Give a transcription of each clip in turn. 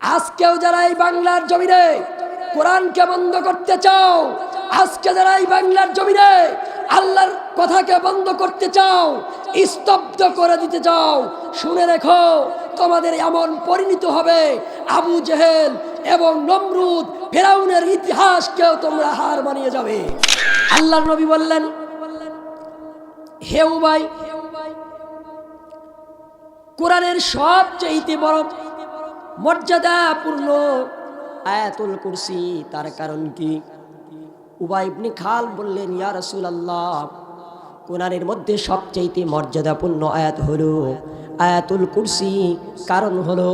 আজকেও যারা এই বাংলার জমিনে কোরআনকে বন্ধ করতে চাও, আজকে যারা এই বাংলার জমিনে আল্লাহর কথাকে বন্ধ করতে চাও, স্তব্ধ করে দিতে চাও, শুনে রেখো, তোমাদের এমন পরিণত হবে আবু জেহেল এবং নমরুদ ফেরাউনের ইতিহাসকেও তোমরা হার মানিয়ে যাবে। আল্লাহর নবী বললেন, হেউ উবাই কোরআনের সবচেয়ে বড় মর্যাদাপূর্ণ আয়াতুল কুরসি, তার কারণ কি? উবাই ইবনে খাল বললেন, ইয়া রাসূল আল্লাহ কোরআনের মধ্যে সবচেয়ে মর্যাদাপূর্ণ আয়াত হলো আয়াতুল কুরসি। কারণ হলো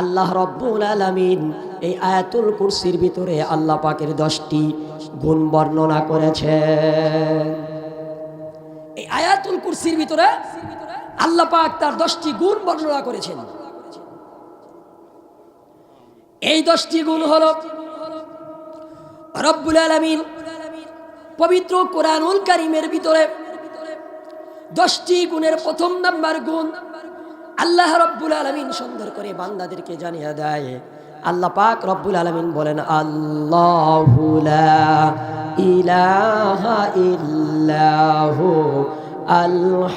আল্লাহ রব্বুল আলামিন এই আয়াতুল কুরসির ভিতরে আল্লাহ পাকের দশটি গুণ বর্ণনা করেছেন। এই আয়াতুল কুরসির ভিতরে আল্লাহ পাক তার দশটি গুণ বর্ণনা করেছেন। এই দশটি গুণ হল রব্বুল আলমিন পবিত্র কোরআনুল কারিমের ভিতরে দশটি গুণের প্রথম নাম্বার গুণ আল্লাহ রব্বুল আলমিন সুন্দর করে বান্দাদেরকে জানিয়ে দেয়। আল্লাহ পাক রব্বুল আলমিন বলেন, আল্লাহ ইল্লাহু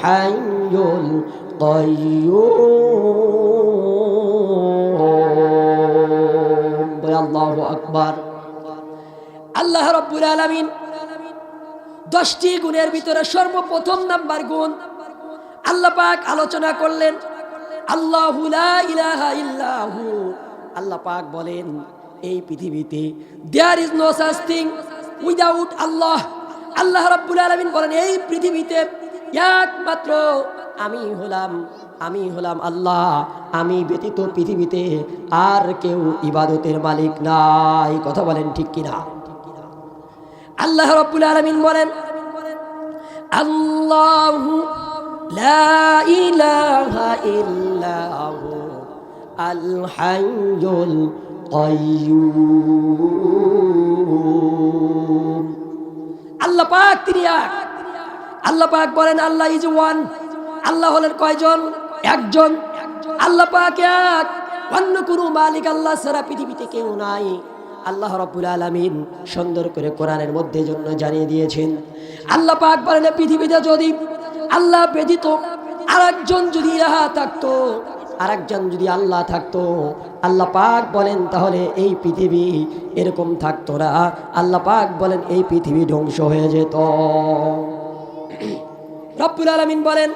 কাইয়্যুম বলে আল্লাহু আকবার। আল্লাহ রব্বুল আলামিন দশটি গুণের ভিতরে সর্বপ্রথম নাম্বার গুণ আল্লাহ পাক আলোচনা করলেন, আল্লাহু আল্লাহ পাক বলেন, এই পৃথিবীতে there is no such thing without Allah. আল্লাহ রাব্বুল আলামিন বলেন, এই পৃথিবীতে একমাত্র আমি হলাম। আমি হলাম আল্লাহ, আমি ব্যতীত পৃথিবীতে আর কেউ ইবাদতের মালিক নাই। কথা বলেন ঠিক কিনা? আল্লাহ রাব্বুল আলামিন বলেন, আল্লাহু লা ইলাহা ইল্লাহু আল হাইয়ুল কাইয়্যুম আল্লাহ পাক তিনি আল্লাহ পাক বলেন, আল্লাহ ইজ ওয়ান। আল্লাহ হলেন কয়জন? একজন আল্লাহ পাক এক। অন্য কোনো মালিক আল্লাহ সারা পৃথিবীতে কেউ নাই। আল্লাহ রব্বুল আলামিন সুন্দর করে কোরআনের মধ্যে জন্য জানিয়ে দিয়েছেন, আল্লাহ পাক বলেন, পৃথিবীতে যদি আল্লাহ ব্যতীত আরেকজন যদি ইহা থাকতো, আরেকজন যদি আল্লাহ থাকতো, আল্লাহ পাক বলেন, তাহলে এই পৃথিবী এরকম থাকতো না। আল্লাহ পাক বলেন, এই পৃথিবী ধ্বংস হয়ে যেত। রব্বুল আলামিন বলেন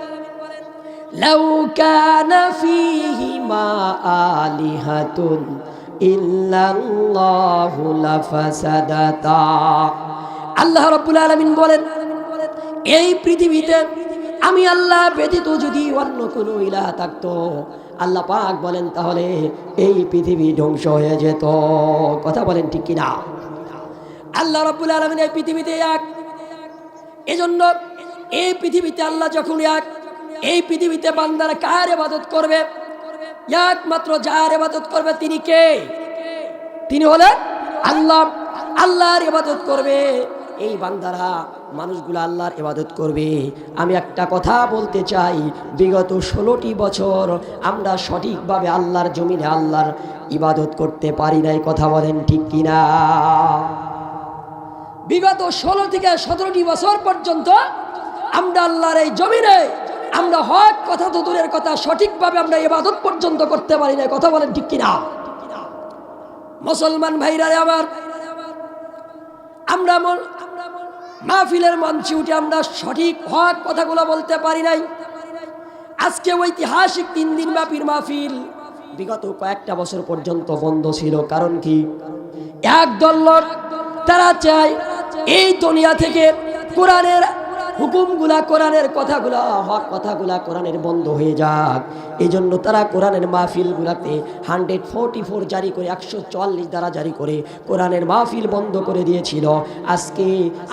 লাউ কানা ফীহিমা আলিহাতুন ইল্লাল্লাহু লাফাসাদাতা আল্লাহ রব্বুল আলামিন বলেন, এই পৃথিবীতে আমি আল্লাহ ব্যতীত যদি অন্য কোনো ইলাহ থাকতো, আল্লাহ পাক বলেন, তাহলে এই পৃথিবী ধ্বংস হয়ে যেত। কথা বলেন ঠিক কিনা? আল্লাহ রব্বুল আলমিন এই পৃথিবীতে এক। এজন্য এই পৃথিবীতে আল্লাহ যখন এক এই পৃথিবীতে বান্দারা কার এবাদত করবে? একমাত্র যার এবাদত করবে তিনি কে? তিনি হলেন আল্লাহ। আল্লাহর ইবাদত করবে। এই বান্দারা মানুষগুলো আল্লাহর ইবাদত করবে। আমি একটা কথা বলতে চাই, বিগত ষোলোটি বছর আমরা সঠিকভাবে আল্লাহর জমিনে আল্লাহর ইবাদত করতে পারি নাই, কথা বলেন ঠিক কিনা? বিগত ষোলো থেকে সতেরোটি বছর পর্যন্ত আমরা আল্লাহর এই জমিনে আমরা হক কথা তো দূরের কথা, সঠিকভাবে আমরা ইবাদত পর্যন্ত করতে পারি না কথা বলেন ঠিক কিনা? মুসলমান ভাইরা আমার, আমরা মাহফিলের মঞ্চে উঠে আমরা সঠিক হক কথাগুলো বলতে পারি নাই। আজকে ঐতিহাসিক তিন দিন ব্যাপীর মাহফিল বিগত কয়েকটা বছর পর্যন্ত বন্ধ ছিল। কারণ কি? একদল তারা চায় এই দুনিয়া থেকে কোরআনের হুকুমগুলা কোরআনের কথাগুলা, হক কথাগুলা কোরআনের বন্ধ হয়ে যাক। এই জন্য তারা কোরআনের মাহফিলগুলাতে হান্ড্রেড ফোরটি ফোর জারি করে, একশো চুয়াল্লিশ দ্বারা জারি করে কোরআনের মাহফিল বন্ধ করে দিয়েছিল। আজকে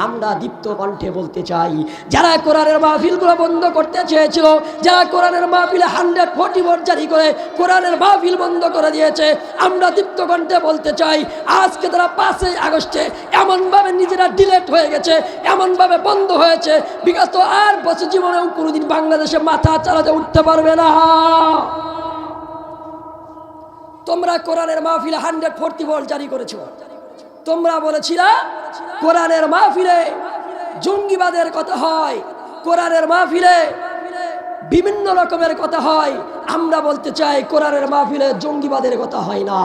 আমরা দীপ্ত কণ্ঠে বলতে চাই, যারা কোরআনের মাহফিলগুলো বন্ধ করতে চেয়েছিল, যারা কোরআনের মাহফিলে হান্ড্রেড ফোরটি ফোর জারি করে কোরআনের মাহফিল বন্ধ করে দিয়েছে, আমরা দীপ্ত কণ্ঠে বলতে চাই, আজকে তারা পাঁচই আগস্টে এমনভাবে নিজেরা ডিলেট হয়ে গেছে, এমনভাবে বন্ধ হয়েছে বিগত আর বছর জীবনেও কোনোদিন বাংলাদেশে মাথা চালাতে উঠতে পারবে না। তোমরা কোরআনের মাহফিলে হান্ড্রেড ফোরটি বল জারি করেছ। তোমরা বলেছিলা, কোরআনের মাহফিলে জঙ্গিবাদের কথা হয়, কোরআনের মাহফিলে বিভিন্ন রকমের কথা হয়। আমরা বলতে চাই, কোরআনের মাহফিলে জঙ্গিবাদের কথা হয় না।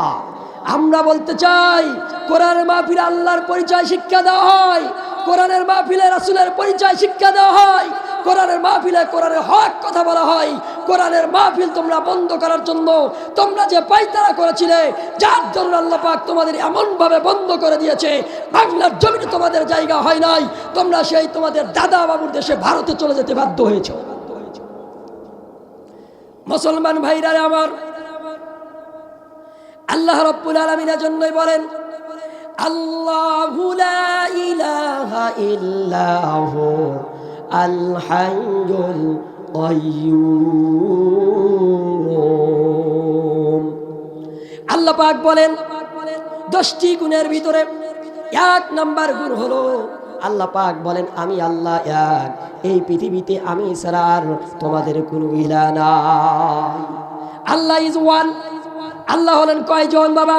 আমরা বলতে চাই, কোরআনের মাহফিলে আল্লাহর পরিচয় শিক্ষা দেওয়া হয় কোরআনের মাহফিলে রাসুলের পরিচয় শিক্ষা দেওয়া হয়। কোরআনের মাহফিলে কোরআনের হক কথা বলা হয়। কোরআনের মাহফিল তোমরা বন্ধ করার জন্য তোমরা যে পাইতারা করেছিলে, যার জন্য আল্লাহ পাক তোমাদের এমন ভাবে বন্ধ করে দিয়েছে, বাংলার জমিনে তোমাদের জায়গা হয় নাই, তোমরা সেই তোমাদের দাদা বাবুর দেশে ভারতে চলে যেতে বাধ্য হয়েছে। মুসলমান ভাইরা আমার, আল্লাহ রব্বুল আলমিনের জন্যই বলেন আল্লাহু লা ইলাহা আল আল্লাহ পাক বলেন, দশটি গুণের ভিতরে এক নাম্বার গুণ হলো, আল্লাহ পাক বলেন, আমি আল্লাহ এক, এই পৃথিবীতে আমি আর তোমাদের কোনো ইলা নাই। আল্লাহ ইজ ওয়ান, আল্লাহ হলেন কয়জন বাবা?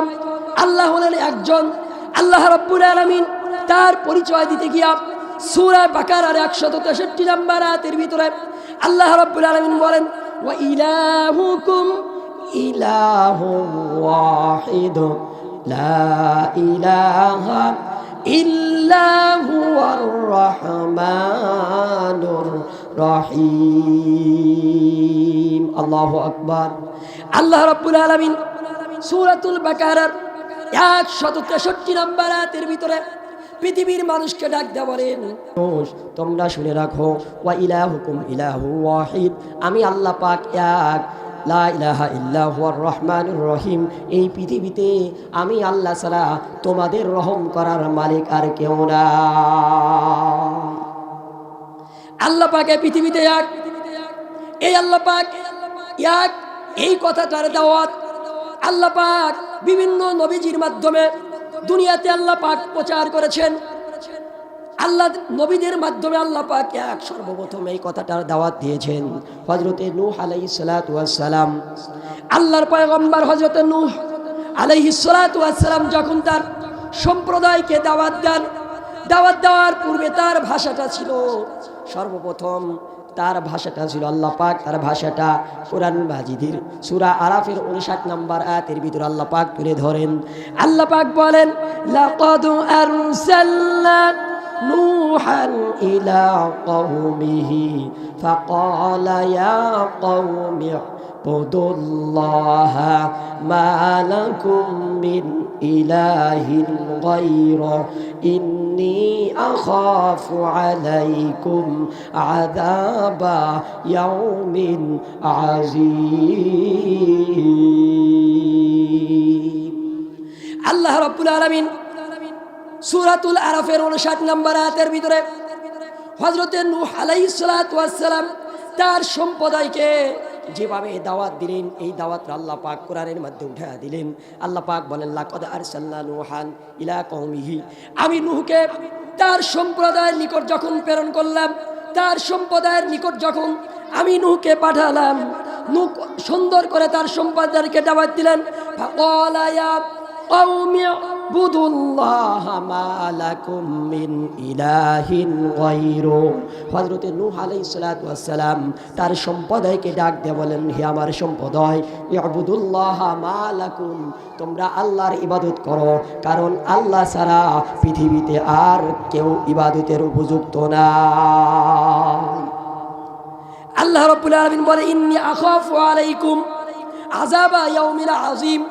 আল্লাহ হলেন একজন। আল্লাহ রব্বুল আলামিন তার পরিচয় দিতে গিয়া সূরা বাকারার 163 নম্বর আয়াতের ভিতরে আল্লাহ রব্বুল আলামিন বলেন, ওয়া ইলাহুকুম ইলাহু ওয়াহিদ, লা ইলাহা ইল্লা হুয়ার রহমানুর রহিম। আল্লাহু আকবার। আল্লাহ রাব্বুল আলামিন সূরাতুল বাকারার 163 নম্বর আয়াতের ভিতরে পৃথিবীর মানুষকে ডাক দেওয়া তোমরা শুনে রাখো, ওয়া ইলাহুকুম ইলাহু ওয়াহিদ। আমি আল্লাহ পাক এক। ইলাহা রহমানুর রহিম। এই পৃথিবীতে আমি আল্লাহ ছাড়া তোমাদের রহম করার মালিক আর কেউ না। আল্লাহ পাকে পৃথিবীতে এক। এই আল্লাহ পাক এক। এই কথাটার দাওয়াত আল্লাহ পাক বিভিন্ন নবীজির মাধ্যমে দুনিয়াতে আল্লাহ পাক প্রচার করেছেন। আল্লাহ নবীদের মাধ্যমে আল্লাহ পাক এক সর্বপ্রথম এই কথাটার দাওয়াত দিয়েছেন হজরতে নূহ আলাই সালাম। আল্লাহর পয়গম্বর হজরতে নূহ আলাইহি সালাম যখন তার সম্প্রদায়কে দাওয়াত দেন, দাওয়াত দেওয়ার পূর্বে তার ভাষাটা ছিল সর্বপ্রথম তার ভাষাটা ছিল আল্লাহ পাক তার ভাষাটা কোরআন মাজিদের সুরা আরাফের উনষাট নাম্বার আয়াতের ভিতর আল্লাহ পাক তুলে ধরেন আল্লাহ পাক বলেন লাকাদ আরসালনা نوحا إلى قومه فقال يا قوم اعبدوا الله ما لكم من إله غيره إني أخاف عليكم عذاب يوم عظيم الله رب العالمين সুরাতুল আরফের উনষাট নম্বর আয়াতের ভিতরে হজরতে নূহ আলাইসালাম তার সম্প্রদায়কে যেভাবে এই দাওয়াত দিলেন, এই দাওয়াত আল্লাহ পাক কোরআনের মধ্যে উঠা দিলেন। আল্লাহ পাক বলেন, লাকদ আরসাল্লা নুহান ইলা কৌমিহি আমি নুহকে তার সম্প্রদায়ের নিকট যখন প্রেরণ করলাম, তার সম্প্রদায়ের নিকট যখন আমি নুহকে পাঠালাম, নুহ সুন্দর করে তার সম্প্রদায়কে দাওয়াত দিলেন اعبدوا الله ما لكم من إله غيره হযরতে নূহ আলাইহিস সালাতু ওয়াসসালাম তার সম্প্রদায়কে ডাক দিয়ে বলেন হে আমার সম্প্রদায় ইবুদুল্লাহ মা লাকুম তোমরা আল্লাহর ইবাদত করো কারণ আল্লাহ ছাড়া পৃথিবীতে আর কেউ ইবাদতের উপযুক্ত না আল্লাহ রাব্বুল আলামিন বলে ইন্নী আখাফু আলাইকুম আযাবা ইয়াউমিন আযীম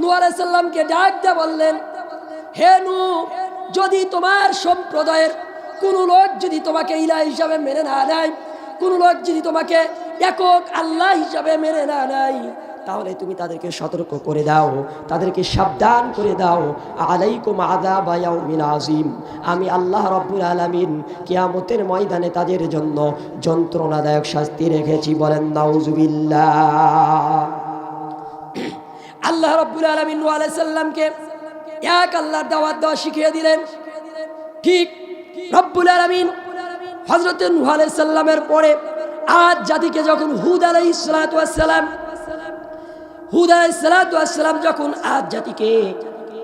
নূহ আলাইহিস সালামকে ডাক দিয়ে বললেন হে নু যদি তোমার সম্প্রদায়ের কোন লোক যদি তোমাকে ইলা হিসাবে মেনে না নেয়, কোন লোক যদি তোমাকে একক আল্লাহ হিসাবে মেনে না নেয়, তাহলে তুমি তাদেরকে সতর্ক করে দাও, তাদেরকে সাবধান করে দাও। আলাইকুম আদাব ইয়াউমিন আজিম আমি আল্লাহ রব্বুল আলামিন কিয়ামতের ময়দানে তাদের জন্য যন্ত্রণাদায়ক শাস্তি রেখেছি, বলেন নাউজুবিল্লাহ। আল্লাহ রব্বুল আলামিন সালামকে এক আল্লাহর দাওয়াত দেওয়া শিখিয়ে দিলেন। ঠিক রব্বুল আলমিন হজরত নুহ পরে আজ জাতিকে যখন হুদ আলাইসালাম হুদ আলাইসালাম যখন আজ জাতিকে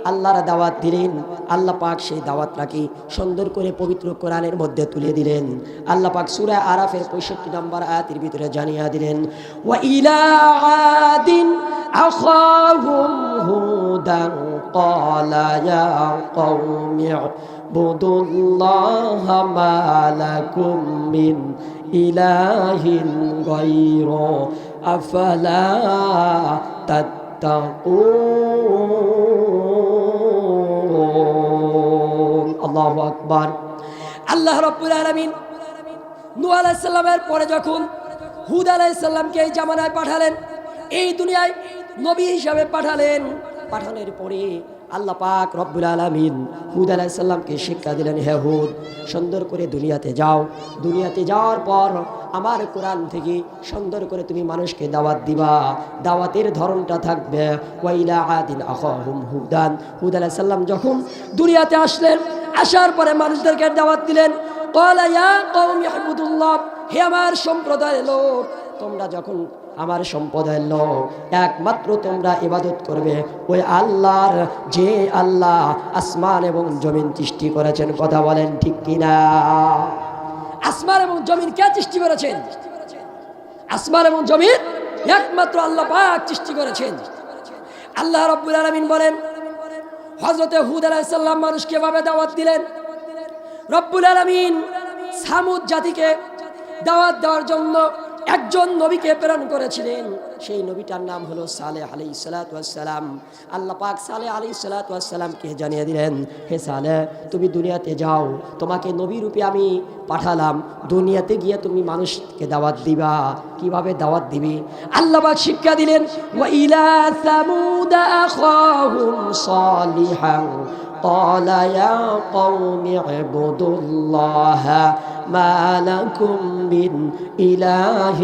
আল্লাহর দাওয়াত দিলেন, আল্লাহ পাক সেই দাওয়াতটাকে সুন্দর করে পবিত্র কোরআনের মধ্যে তুলে দিলেন। আল্লাহ পাক সূরা আরাফের পঁয়ষট্টি নম্বর আয়াতের ভিতরে জানিয়ে দিলেন, ওয়া ইলা আদিন আখাহুম হুদান ক্বালা ইয়া কওমি ইবুদুল্লাহা মা লাকুম মিন ইলাহিন গায়রু আফালা তাত্তাকুন। আল্লাহু আকবার। আল্লাহ রাব্বুল আলামিন নূহ আলাইহিস সালামের পরে যখন হুদ আলাইহিস সালামকে এই জামানায় পাঠালেন, এই দুনিয়ায় নবী হিসাবে পাঠালেন। পাঠানোর পরে আল্লাহ পাক রব্বুল আলামিন হুদ আলাইহিস সালামকে শিক্ষা দিলেন, হে হুদ, সুন্দর করে দুনিয়াতে যাও। দুনিয়াতে যাওয়ার পর আমার কোরআন থেকে সুন্দর করে তুমি মানুষকে দাওয়াত দিবা। দাওয়াতের ধরনটা থাকবে, ওয়াইলা আদিন আখাহুম হুদান। হুদ আলাইহিস সালাম যখন দুনিয়াতে আসলেন, আসার পরে মানুষদেরকে দাওয়াত দিলেন, ক্বালা ইয়া হে আমার সম্প্রদায়ের লোক, তোমরা যখন আমার সম্প্রদায়ের লোক একমাত্র তোমরা ইবাদত করবে। ওই আল্লাহর যে আল্লাহ আসমান এবং জমিন সৃষ্টি করেছেন, কথা বলেন ঠিক কিনা? আসমান এবং জমিন কে সৃষ্টি করেছেন? আসমান এবং জমিন একমাত্র আল্লাহ পাক সৃষ্টি করেছেন। আল্লাহ রব্বুল আলামিন বলেন হজরতে হুদ আলাইসাল্লাম মানুষকে ভাবে দাওয়াত দিলেন, রব্বুল আলামিন সামুদ জাতিকে দাওয়াত দেওয়ার জন্য একজন নবীকে প্রেরণ করেছিলেন। সেই নবীটার নাম হলো সালে আলি সালাতাম আল্লাহ পাক সালে আলি সালাতামকে জানিয়ে দিলেন, হে সালে তুমি দুনিয়াতে যাও। তোমাকে নবী রূপে আমি পাঠালাম। দুনিয়াতে গিয়ে তুমি মানুষকে দাওয়াত দিবা। কীভাবে দাওয়াত দিবি? আল্লাহ পাক শিক্ষা দিলেন قال يا قوم اعبدوا الله ما لكم من إله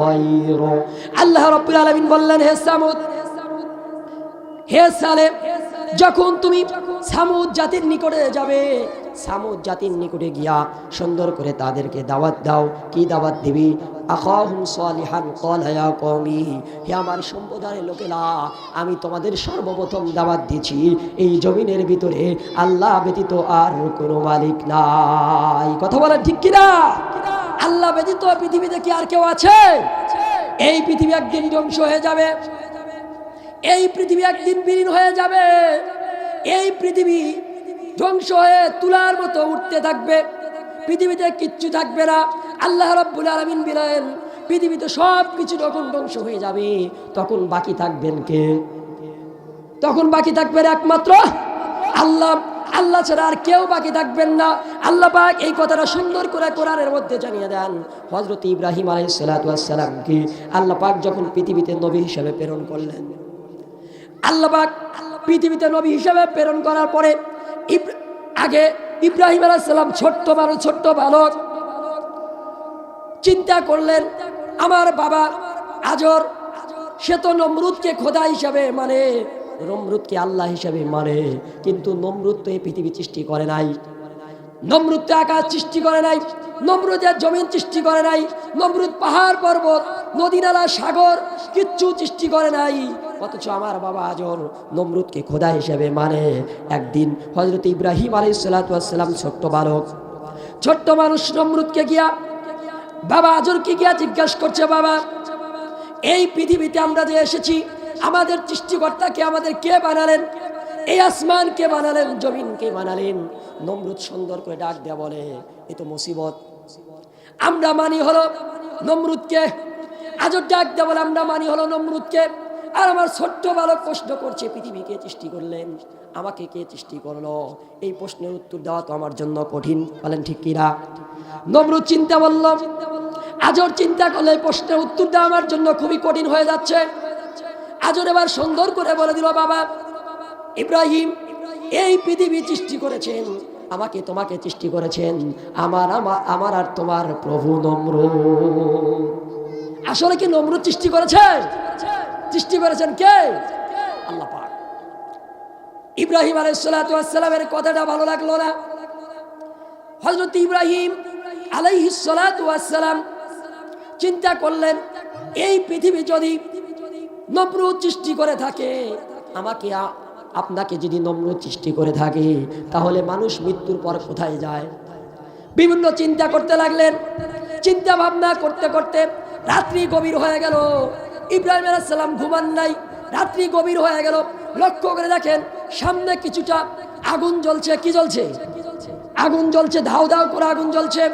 غيره আল্লাহ রাব্বুল আলামিন বললেন হে সামুদ হে সালে যখন তুমি সামুদ জাতির নিকটে যাবে সামুদ জাতির নিকটে গিয়া সুন্দর করে তাদেরকে দাওয়াত দাও। কি দাওয়াত দিবি? হে আমার সম্প্রদায়ের লোকেরা, আমি তোমাদের সর্বপ্রথম দাওয়াত দিচ্ছি এই জমিনের ভিতরে আল্লাহ ব্যতীত আর কোনো মালিক নাই। কথা বলেন ঠিক কিনা? আল্লাহ ব্যতীত পৃথিবীতে কি আর কেউ আছে? এই পৃথিবী একদিন ধ্বংস হয়ে যাবে। এই পৃথিবী একদিন বিলীন হয়ে যাবে। এই পৃথিবী ধ্বংস হয়ে তুলার মতো উঠতে থাকবে। পৃথিবীতে কিচ্ছু থাকবে না। আল্লাহ রব্বুল আলমিন বিলেন, পৃথিবীতে সব কিছু যখন ধ্বংস হয়ে যাবে, তখন বাকি থাকবেন কে? তখন বাকি থাকবেন একমাত্র আল্লাহ। আল্লাহ ছাড়া আর কেউ বাকি থাকবেন না। আল্লাহ পাক এই কথাটা সুন্দর করে কোরআনের মধ্যে জানিয়ে দেন। হজরত ইব্রাহিম আলাইসালামকে আল্লাহ পাক যখন পৃথিবীতে নবী হিসাবে প্রেরণ করলেন, আল্লাহ পাক পৃথিবীতে নবী হিসাবে প্রেরণ করার পরে আগে ইব্রাহিম আলাইসাল্লাম ছোট্ট মানুষ, ছোট্ট বালক। চিন্তা করলেন, আমার বাবা আজর, সে তো নমরুদকে খোদা হিসাবে মানে নমরুদকে আল্লাহ হিসাবে মানে কিন্তু নমরুদ তো এই পৃথিবী সৃষ্টি করে নাই। নমরুদ তো আকাশ সৃষ্টি করে নাই, নমরুদের জমিন সৃষ্টি করে নাই, নমরুদ পাহাড় পর্বত, নদী নালা, সাগর কিচ্ছু সৃষ্টি করে নাই। অথচ আমার বাবা আজর নমরুদকে খোদা হিসেবে মানে। একদিন হজরত ইব্রাহিম আলাই সালাতাম ছোট্ট বালক, ছোট্ট মানুষ নমরুদকে গিয়া, বাবা আজরকে গিয়া জিজ্ঞাসা করছে, বাবা, এই পৃথিবীতে আমরা যে এসেছি, আমাদের সৃষ্টিকর্তাকে আমাদের কে বানালেন? এই আসমান কে বানালেন, জমিন কে বানালেন? নমরুদ সুন্দর করে ডাক দেয়া বলে, এ তো মুসিবত। আমরা মানি হলো নমরুদকে আজর ডাক দেয়া বলে, আমরা মানি হলো নমরুদকে আর আমার ছোট্ট বালক প্রশ্ন করছে পৃথিবীকে সৃষ্টি করলেন? আমাকে কে সৃষ্টি করল? এই প্রশ্নের উত্তর দেওয়া তো আমার জন্য কঠিন, বলেন ঠিক কিনা? নমরুদ চিন্তা বলল আজর চিন্তা করলে এই প্রশ্নের উত্তর দেওয়া আমার জন্য খুবই কঠিন হয়ে যাচ্ছে। আজর এবার সুন্দর করে বলে দিল, বাবা ইব্রাহিম, এই পৃথিবী সৃষ্টি করেছেন, আমাকে তোমাকে সৃষ্টি করেছেন, আমার আমার আর তোমার প্রভু নম্র। আসলে কি নমরুদ সৃষ্টি করেছে? সৃষ্টি করেছেন কে? আল্লাহ পাক। ইব্রাহিম আলাইসালামের কথাটা ভালো লাগল না? হজরত ইব্রাহিম আলাইহিসালাম চিন্তা করলেন, এই পৃথিবী যদি নমরুদ সৃষ্টি করে থাকে, আমাকে আপনাকে যদি নম্র সৃষ্টি করে থাকে, তাহলে মানুষ মৃত্যুর পর কোথায় যায়? বিভিন্ন চিন্তা করতে লাগলেন। চিন্তা ভাবনা করতে করতে রাত্রি গভীর হয়ে গেল। ইব্রাহিম আলাইসাল্লাম ঘুমান নাই। রাত্রি গভীর হয়ে গেল। লক্ষ্য করে দেখেন, সামনে কিছুটা আগুন জ্বলছে। কি জ্বলছে? আগুন জ্বলছে, ধাও ধাও করে আগুন জ্বলছে।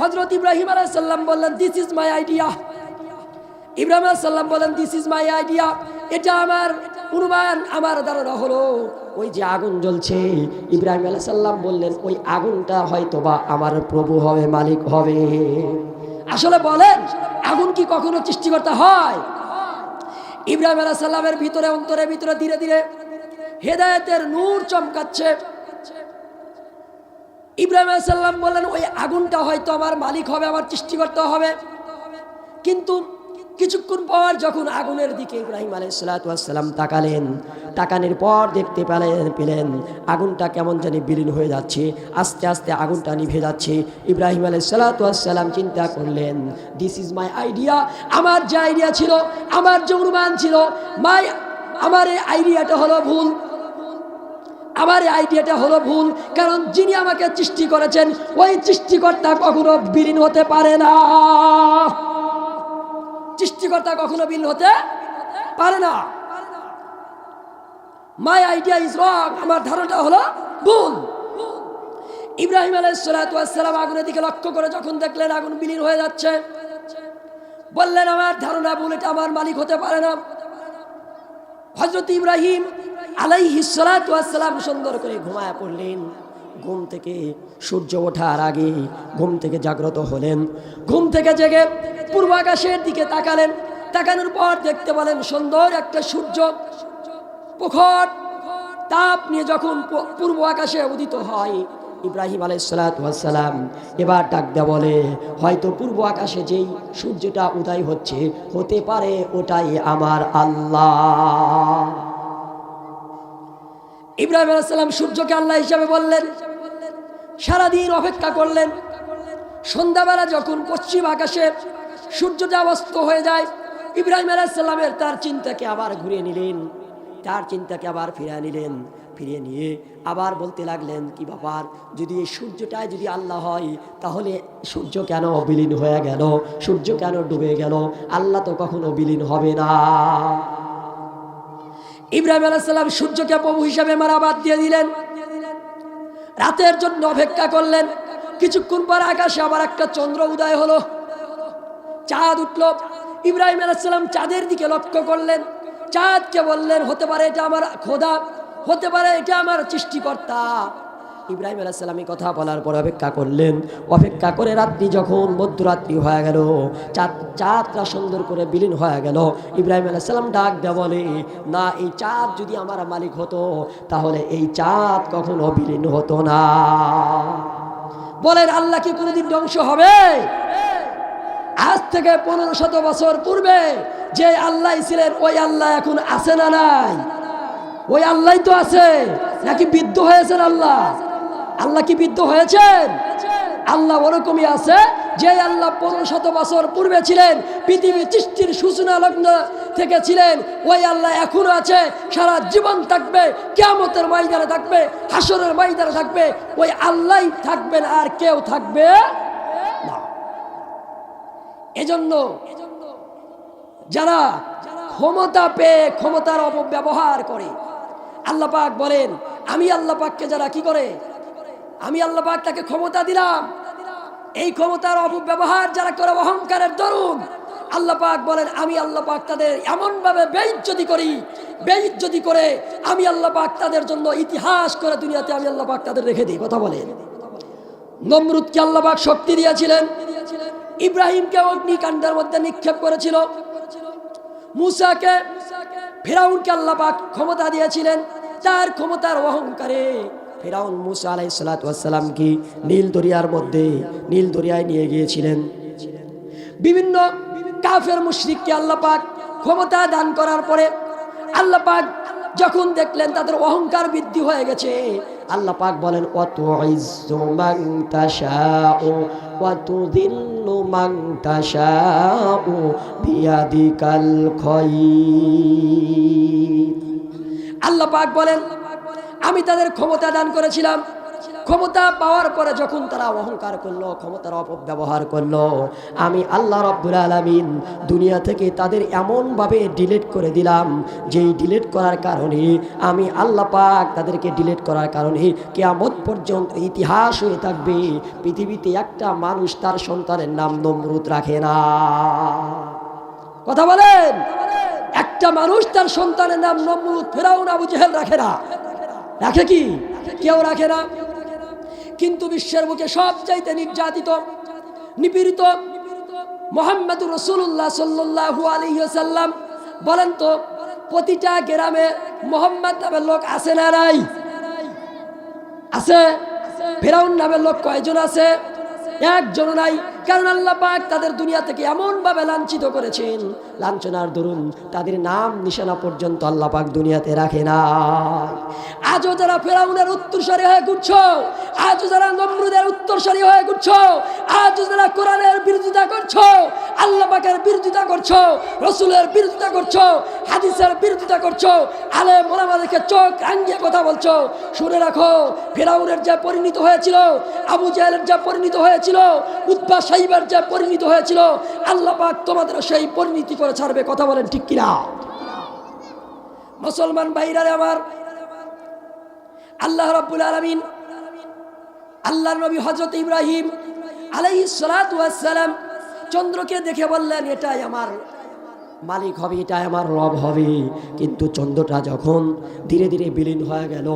হজরত ইব্রাহিম আলাইসাল্লাম বললেন this is my idea Ibrahim সাল্লাম বলেন দিস ইজ মাই আইডিয়া এটা আমার অনুমান আমার ধারণা হলো। ওই যে আগুন জ্বলছে, ইব্রাহিম সাল্লাম বললেন, ওই আগুনটা হয়তো বা আমার প্রভু হবে, মালিক হবে। আসলে বলেন, আগুন কি কখনো সৃষ্টিকর্তা হয়? ইব্রাহিম সাল্লামের ভিতরে অন্তরে ভিতরে ধীরে ধীরে হেদায়েতের নূর চমকাচ্ছে। ইব্রাহিম সাল্লাম বললেন, ওই আগুনটা হয়তো আমার মালিক হবে, আমার সৃষ্টিকর্তা হবে। কিন্তু কিছুক্ষণ পর যখন আগুনের দিকে ইব্রাহিম আলাইসালাম তাকালেন, তাকানোর পর দেখতে পেলেন পেলেন আগুনটা কেমন জানি বিলীন হয়ে যাচ্ছে, আস্তে আস্তে আগুনটা নিভে যাচ্ছে। ইব্রাহিম আলাইসালাম চিন্তা করলেন দিস ইজ মাই আইডিয়া আমার যে আইডিয়া ছিল, আমার যে অনুমান ছিল মাই আমার এই আইডিয়াটা হলো ভুল। আমার এই আইডিয়াটা হলো ভুল, কারণ যিনি আমাকে সৃষ্টি করেছেন, ওই সৃষ্টিকর্তা কখনো বিলীন হতে পারে না। সৃষ্টিকর্তা কখনো বিলীন হতে পারে না। মাই আইডিয়া ইজ রং আমার ধারণাটা হলো ভুল। ইব্রাহিম আলাইসালাম আগুনের দিকে লক্ষ্য করে যখন দেখলেন আগুন বিলীন হয়ে যাচ্ছে, বললেন, আমার ধারণা ভুল, এটা আমার মালিক হতে পারে না। হজরত ইব্রাহিম আলাইহিসালাম সুন্দর করে ঘুমায় পড়লেন। ঘুম থেকে সূর্য ওঠার আগে ঘুম থেকে জাগ্রত হলেন। ঘুম থেকে জেগে পূর্ব আকাশের দিকে তাকালেন। তাকানোর পর দেখতে পেলেন সুন্দর একটা সূর্য। প্রখর তাপ নিয়ে যখন পূর্ব আকাশে উদিত হয়, ইব্রাহিম আলাইসালাম এবার ডাক দেয়া বলে, হয়তো পূর্ব আকাশে যেই সূর্যটা উদয় হচ্ছে, হতে পারে ওটাই আমার আল্লাহ। ইব্রাহিম আলাইসাল্লাম সূর্যকে আল্লাহ হিসাবে বললেন সারাদিন অপেক্ষা করলেন। সন্ধ্যাবেলা যখন পশ্চিম আকাশে সূর্যটা অস্ত হয়ে যায়, ইব্রাহিম আলাইসাল্লামের তার চিন্তাকে আবার ঘুরিয়ে নিলেন। তার চিন্তাকে আবার ফিরিয়ে নিলেন। ফিরিয়ে নিয়ে আবার বলতে লাগলেন, কি ব্যাপার? যদি এই সূর্যটাই যদি আল্লাহ হয়, তাহলে সূর্য কেন বিলীন হয়ে গেল? সূর্য কেন ডুবে গেল? আল্লাহ তো কখনো বিলীন হবে না। ইব্রাহিম আলাইসাল্লাম সূর্যকে প্রভু হিসাবে মারা বাদ দিয়ে দিলেন। রাতের জন্য অপেক্ষা করলেন। কিছুক্ষণ পর আকাশে আবার একটা চন্দ্র উদয় হলো। চাঁদ উঠল। ইব্রাহিম আলাইসাল্লাম চাঁদের দিকে লক্ষ্য করলেন। চাঁদকে বললেন, হতে পারে এটা আমার খোদা, হতে পারে এটা আমার সৃষ্টিকর্তা। ইব্রাহিম আলাইসাল্লাম এই কথা বলার পর অপেক্ষা করলেন। অপেক্ষা করে রাত্রি যখন মধ্যরাত্রি হয়ে গেল, চাঁদ, চাঁদটা সুন্দর করে বিলীন হয়ে গেল। ইব্রাহিম আলাইসাল্লাম ডাক দেওয়া বলে, না, এই চাঁদ যদি আমার মালিক হতো, তাহলে এই চাঁদ কখনো বিলীন হতো না। বলেন, আল্লাহ কি কোনোদিন ধ্বংস হবে? আজ থেকে পনেরো শত বছর পূর্বে যে আল্লাহ ছিলেন, ওই আল্লাহ এখন আছে না নাই? ওই আল্লাহ তো আছে, নাকি বিদ্ধ হয়েছেন আল্লাহ? আল্লাহ কি বিদ্ধ হয়েছেন? আল্লাহ ওরকমই আছে, যে আল্লাহ পনেরো শত বছর পূর্বে ছিলেন পৃথিবী সৃষ্টির সূচনা লগ্ন থেকে ছিলেন, ওই আল্লাহ এখনও আছে, সারা জীবন থাকবে, কেয়ামতের ময়দানে থাকবে, হাসরের ময়দানে থাকবে, ওই আল্লাহ থাকবেন আর কেউ থাকবে এজন্য যারা ক্ষমতা পেয়ে ক্ষমতার অপব্যবহার করে, আল্লাহ পাক বলেন, আমি আল্লাহ পাককে যারা কি করে? আমি আল্লাহ পাক তাকে ক্ষমতা দিলাম। এই ক্ষমতার অপব্যবহার যারা করে অহংকারের দরুন, আল্লাহ পাক বলেন, আমি আল্লাহ পাক তাদের এমনভাবে বেইজ্জতি করি, বেইজ্জতি করে আমি আল্লাহ পাক তাদের জন্য ইতিহাস করে দুনিয়াতে আমি আল্লাহ পাক তাদের রেখে দিই। কথা বলেন। নমরুদকে আল্লাহবাক শক্তি দিয়েছিলেন। ইব্রাহিমকে অগ্নিকাণ্ডের মধ্যে নিক্ষেপ করেছিল। মুসাকে, ফেরাউনকে আল্লাহবাক ক্ষমতা দিয়েছিলেন। তার ক্ষমতার অহংকারে ফেরাউন মুসা আলাই সালাতামকে নীল দরিয়ার মধ্যে নীল দরিয়ায় নিয়ে গিয়েছিলেন। বিভিন্ন কাফের মুশরিককে আল্লাহ পাক ক্ষমতা দান করার পরে আল্লাহ পাক যখন দেখলেন তাদের অহংকার বৃদ্ধি হয়ে গেছে, আল্লাহ পাক বলেন অত আল্লাহ পাক বলেন আমি তাদের ক্ষমতা দান করেছিলাম। ক্ষমতা পাওয়ার পরে যখন তারা অহংকার করল, ক্ষমতার অপব্যবহার করল, আমি আল্লাহ রব্বুল আলমিন দুনিয়া থেকে তাদের এমনভাবে ডিলিট করে দিলাম, যেই ডিলিট করার কারণে আমি আল্লাহ পাক তাদেরকে ডিলিট করার কারণে কেয়ামত পর্যন্ত ইতিহাস হয়ে থাকবে। পৃথিবীতে একটা মানুষ তার সন্তানের নাম নমরুদ রাখে না। কথা বলেন? একটা মানুষ তার সন্তানের নাম নমরুদ, ফেরাউন আবু জেহেল রাখে না। রাখে কি? কেউ রাখে না। কিন্তু বিশ্বের বুকে সব চাইতে নির্যাতিত, নিপীড়িত মোহাম্মদুর রসুল্লাহ সাল্লু আলহিসাল্লাম বলেন তো, প্রতিটা গ্রামে মোহাম্মদ নামের লোক আছে না নাই? আছে। ফেরাউন নামের লোক কয়জন আছে? একজন নাই। কারণ আল্লাহ পাক তাদের দুনিয়া থেকে এমন ভাবে লাঞ্ছিত করেছেন। লাঞ্ছনার দরুন তাদের নাম নিশানা পর্যন্ত আল্লাহ পাক দুনিয়াতে রাখে না আজও যারা ফেরাউনের উত্তরসারী হয়ে ঘুরছ, আজও যারা নমরুদের উত্তরসারী হয়ে ঘুরছ, আজও যারা কোরআনের বিরোধিতা করছ, আল্লাহ পাকের বিরোধিতা করছ, রসুলের বিরোধিতা করছ, হাদিসের বিরোধিতা করছ আলে মোলামাদেরকে চোখ রাঙ্গিয়ে কথা বলছো। শুনে রাখো, ফেরাউনের যা পরিণত হয়েছিল, আবু জাহেলের যা পরিণত হয়েছিল উদ্বা সাইবার যা পরিণত হয়েছিল, আল্লাহ পাক তোমাদের সেই পরিণতি করে ছাড়বে, কথা বলেন ঠিক কিনা? মুসলমান ভাইরারে আমার, আল্লাহ রাব্বুল আলামিন আল্লাহর নবী হযরত ইব্রাহিম ওয়াস সালাম চন্দ্রকে দেখে বললেন, এটাই আমার মালিক হবে, এটাই আমার রব হবে। কিন্তু চন্দ্রটা যখন ধীরে ধীরে বিলীন হয়ে গেল,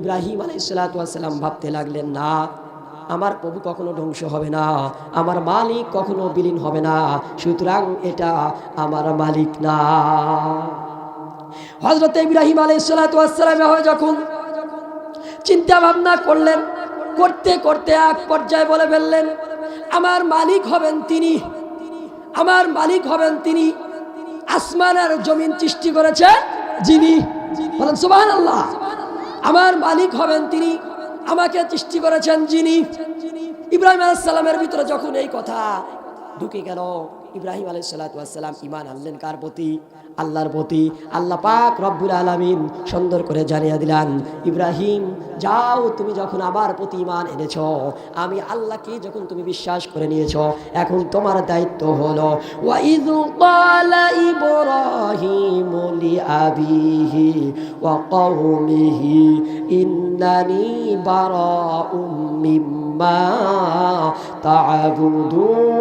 ইব্রাহিম আলাইসালাম ভাবতে লাগলেন, না আমার প্রভু কখনো ধ্বংস হবে না, আমার মালিক কখনো বিলীন হবে না, সুতরাং এটা আমার মালিক না। হজরত ইব্রাহিম আলাইসালাম যখন চিন্তা ভাবনা করলেন, করতে করতে এক পর্যায়ে বলে ফেললেন, আমার মালিক হবেন তিনি, আমার মালিক হবেন তিনি, আসমান আর জমিন সৃষ্টি করেছে যিনি। বলেন সুবাহান আল্লাহ আমার মালিক হবেন তিনি। আমাকে সৃষ্টি করেছেন যিনি। ইব্রাহিম আলাইসাল্লামের ভিতরে যখন এই কথা ঢুকে গেল ইব্রাহিম আলাইসাল্লাম ইমান আনলেন কার প্রতি? আল্লাহর প্রতি। আল্লাহ পাক রব্বুল আলমিন সুন্দর করে জানিয়ে দিলেন, ইব্রাহিম, যাও তুমি যখন আমার প্রতি ইমান এনেছ, আমি আল্লাহকে যখন তুমি বিশ্বাস করে নিয়েছ, এখন তোমার দায়িত্ব হলো ইন্নানি বারাউম মিম্মা তা'বুদুন।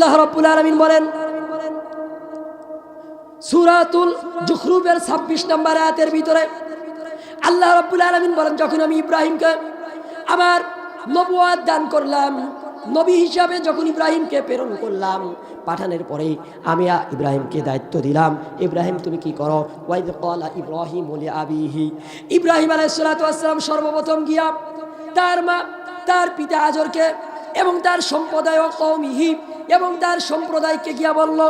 আল্লাহ রাব্বুল আলামিন বলেন, সূরাতুল জুখরুফের 26 নম্বর আয়াতের ভিতরে আল্লাহ রাব্বুল আলামিন বলেন, যখন আমি ইব্রাহিমকে আমার নবুয়াত দান করলাম, নবী হিসাবে যখন ইব্রাহিমকে প্রেরণ করলাম, পাঠানোর পরে আমি ইব্রাহিমকে দায়িত্ব দিলাম। ইব্রাহিম, তুমি কি করো? ওয়াইদ কলা ইব্রাহিম বলে আবিহি। ইব্রাহিম আলাইসালাম সর্বপ্রথম গিয়া তার মা, তার পিতা আজরকে এবং তার সম্প্রদায় কৌমিহি এবং তার সম্প্রদায়কে গিয়া বলল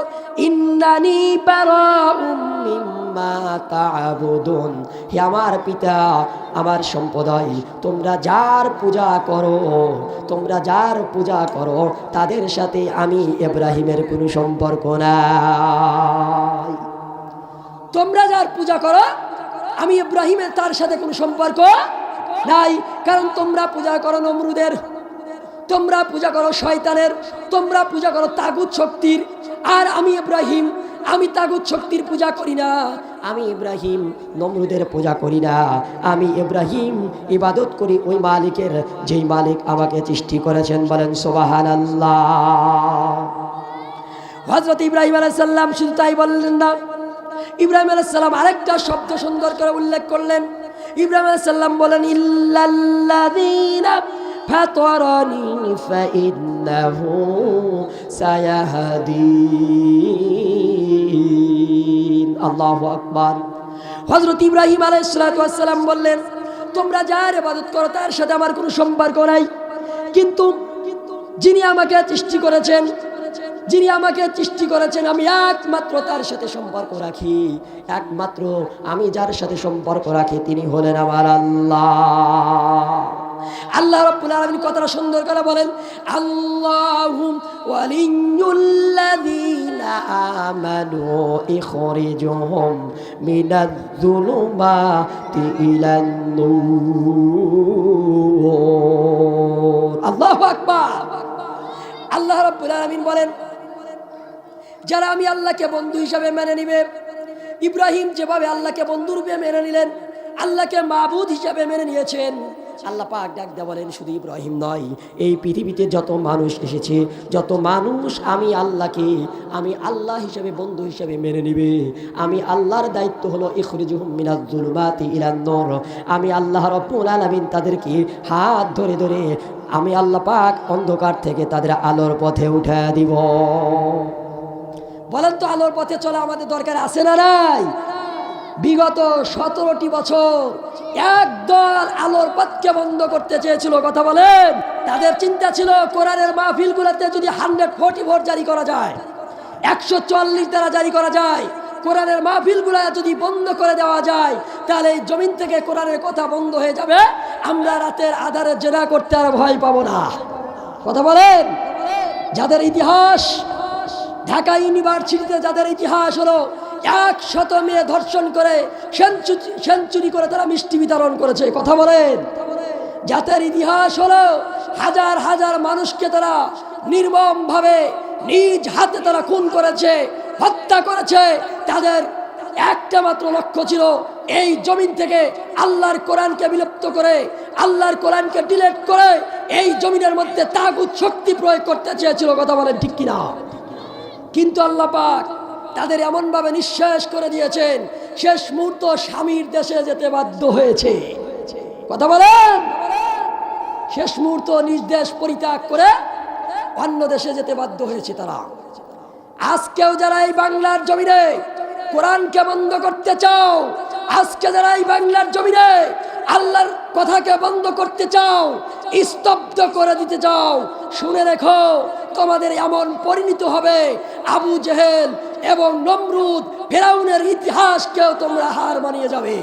তা'বুদুন। হে আমার পিতা, আমার সম্প্রদায়, তোমরা যার পূজা করো, তোমরা যার পূজা করো, তাদের সাথে আমি এব্রাহিমের কোনো সম্পর্ক নাই। তোমরা যার পূজা করো, আমি ইব্রাহিমের তার সাথে কোনো সম্পর্ক নাই। কারণ তোমরা পূজা করো নমরুদের। তোমরা পূজা করো শয়তানের, তোমরা পূজা করো তাগুত শক্তির। আর আমি ইব্রাহিম, আমি তাগুত শক্তির পূজা করি না। আমি ইব্রাহিম, নমরুদের পূজা করি না। আমি ইব্রাহিম, ইবাদত করি ওই মালিকের, যেই মালিক আমাকে সৃষ্টি করেছেন বলেন সোবাহান আল্লাহ হজরত ইব্রাহিম আলাইসাল্লাম শুধু তাই বললেন না, ইব্রাহিম আলাইসাল্লাম আরেকটা শব্দ সুন্দর করে উল্লেখ করলেন। ইব্রাহিম আলাইসাল্লাম বলেন, ইল্লাল্লাযীনা ফাতারানি ফাইন্নাহু সায়াহদিন আল্লাহু আকবার হজরত ইব্রাহিম আলাইহিস সালাম বললেন, তোমরা যার ইবাদত করো তার সাথে আমার কোনো সম্পর্ক নাই। কিন্তু যিনি আমাকে সৃষ্টি করেছেন যিনি আমাকে সৃষ্টি করেছেন, আমি একমাত্র তার সাথে সম্পর্ক রাখি। একমাত্র আমি যার সাথে সম্পর্ক রাখি, তিনি হলেন আমার আল্লাহ। আল্লাহ রাব্বুল আলামিন কথাটা সুন্দর করে বলেন আল্লাহু ওয়ালিয়ুল্লাযীনা আমানু ইখরিজুহুম মিনাজ-যুলুমাতি ইলান নূর। আল্লাহু আকবার। আল্লাহ রাব্বুল আলামিন বলেন যারা আমি আল্লাহকে বন্ধু হিসাবে মেনে নিবে, ইব্রাহিম যেভাবে আল্লাহকে বন্ধু রূপে মেনে নিলেন, আল্লাহকে মাবুদ হিসাবে মেনে নিয়েছেন। আল্লাহ পাক ডাক দেয়া বলেন, শুধু ইব্রাহিম নয়, এই পৃথিবীতে যত মানুষ এসেছে, যত মানুষ আমি আল্লাহকে, আমি আল্লাহ হিসাবে বন্ধু হিসাবে মেনে নিবে। আমি আল্লাহর দায়িত্ব হলো আমি আল্লাহ রাব্বুল তাদেরকে হাত ধরে ধরে, আমি আল্লাহ পাক অন্ধকার থেকে তাদের আলোর পথে উঠে দিব। বলেন তো আলোর পথে চলা আমাদের দরকার আছে না নাই? বিগত সতেরোটি বছর একদল আলোর পথকে বন্ধ করতে চেয়েছিল, কথা বলেন? তাদের চিন্তা ছিল কোরআনের মাহফিলগুলোতে যদি হান্ড্রেড ফোর্টি ফোর জারি করা যায়, একশো চল্লিশ দ্বারা জারি করা যায়, কোরআনের মাহফিলগুলো যদি বন্ধ করে দেওয়া যায়, তাহলে এই জমিন থেকে কোরআনের কথা বন্ধ হয়ে যাবে। আমরা রাতের আধারে জেনা করতে আর ভয় পাবো না। কথা বলেন? যাদের ইতিহাস ঢাকা ইউনিভার্সিটিতে যাদের ইতিহাস হলো, একশত মেয়ে ধর্ষণ করে সেঞ্চু- সেঞ্চুরি করে তারা মিষ্টি বিতরণ করেছে। কথা বলেন। যাদের ইতিহাস হলো, হাজার হাজার মানুষকে তারা নির্মমভাবে নিজ হাতে তারা খুন করেছে, হত্যা করেছে। তাদের একটা মাত্র লক্ষ্য ছিল, এই জমিন থেকে আল্লাহর কোরআনকে বিলুপ্ত করে, আল্লাহর কোরআনকে ডিলেট করে, এই জমিনের মধ্যে তাগুত শক্তি প্রয়োগ করতে চেয়েছিল। কথা বলেন ঠিক কিনা? কিন্তু আল্লাহ পাক তাদের এমনভাবে নিঃশ্বাস করে দিয়েছেন, শেষ মুহূর্ত স্বামীর দেশে যেতে বাধ্য হয়েছে। কথা বলেন? শেষ মুহূর্ত নিজ দেশ পরিত্যাগ করে অন্য দেশে যেতে বাধ্য হয়েছে তারা। আজকেও যারা এই বাংলার জমিনে কোরআনকে বন্ধ করতে চাও, আজকে যারা এই বাংলার জমিনে আল্লাহর কথাকে বন্ধ করতে চাও, স্তব্ধ করে দিতে চাও, শুনে রেখো, তোমাদের এমন পরিণত হবে আবু জেহেল এবং নমরুদ, ফেরাউনের ইতিহাসকেও তোমরা হার মানিয়ে যাবে।